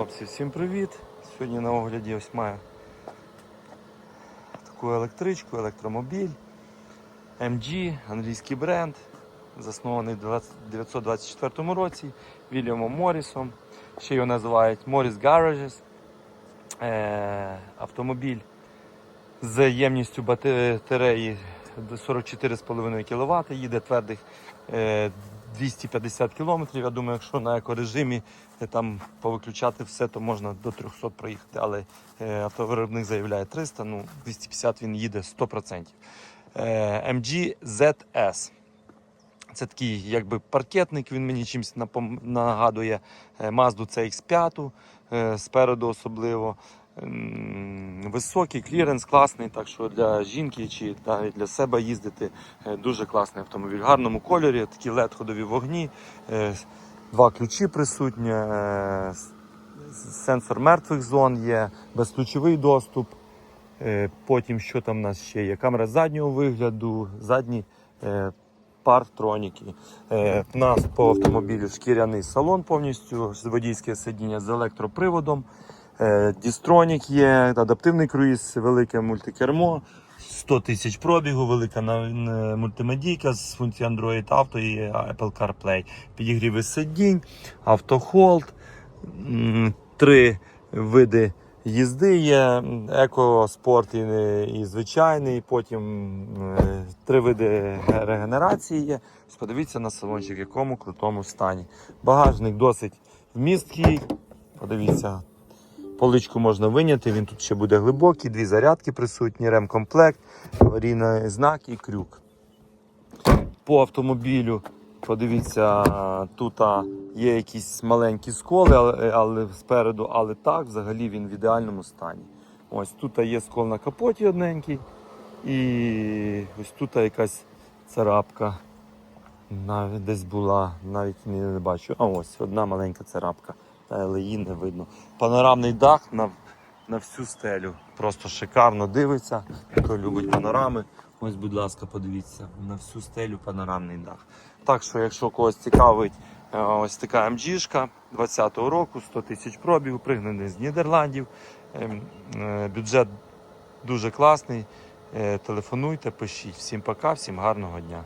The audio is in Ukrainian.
Хлопці, всім привіт! Сьогодні на огляді ось маю таку електричку, електромобіль MG, англійський бренд, заснований в 1924 році Вільямом Моррісом. Ще його називають Morris Garages. Е, автомобіль з ємністю батареї 44,5 кВт, їде твердих е, 250 км. Я думаю, якщо на екорежимі е, там повиключати все, то можна до 300 проїхати. Але е, автовиробник заявляє 300, ну 250 він їде 100%. Е, MG ZS. Це такий якби паркетник, він мені чимось нагадує е, Mazda CX5 е, спереду особливо. Високий кліренс, класний, так що для жінки чи навіть для себе їздити е, дуже класний автомобіль. В гарному кольорі, такі led ходові вогні, е, два ключі присутні, е, сенсор мертвих зон є, безключовий доступ. Потім що там у нас ще є? Камера заднього вигляду, задні партроніки. У нас по автомобілю шкіряний салон повністю, водійське сидіння з електроприводом. Е, Дістронік є, адаптивний круїз, велике мультикермо, 100 тисяч пробігу, велика мультимедійка з функцією Android Auto і Apple CarPlay. Підігріви сидінь, автохолд, три види їзди є, еко, спорт і, і звичайний, потім е, три види регенерації є. Подивіться на салончик, в якому крутому стані. Багажник досить вмісткий. Подивіться, поличку можна виняти, він тут ще буде глибокий, дві зарядки присутні, ремкомплект, аварійний знак і крюк. По автомобілю, подивіться, тут є якісь маленькі сколи, але, але спереду, але так, взагалі він в ідеальному стані. Ось тут є скол на капоті одненький, і ось тут якась царапка. Навіть десь була, навіть не, не бачу. А ось одна маленька царапка, та але її не видно. Панорамний дах на, на всю стелю. Просто шикарно дивиться. Хто любить панорами. Ось, будь ласка, подивіться, на всю стелю панорамний дах. Так що, якщо когось цікавить е, ось така МГшка 20-го року, 100 тисяч пробігу, пригнаний з Нідерландів. Ем, е, Бюджет дуже класний. Е, Телефонуйте, пишіть. Всім пока, всім гарного дня.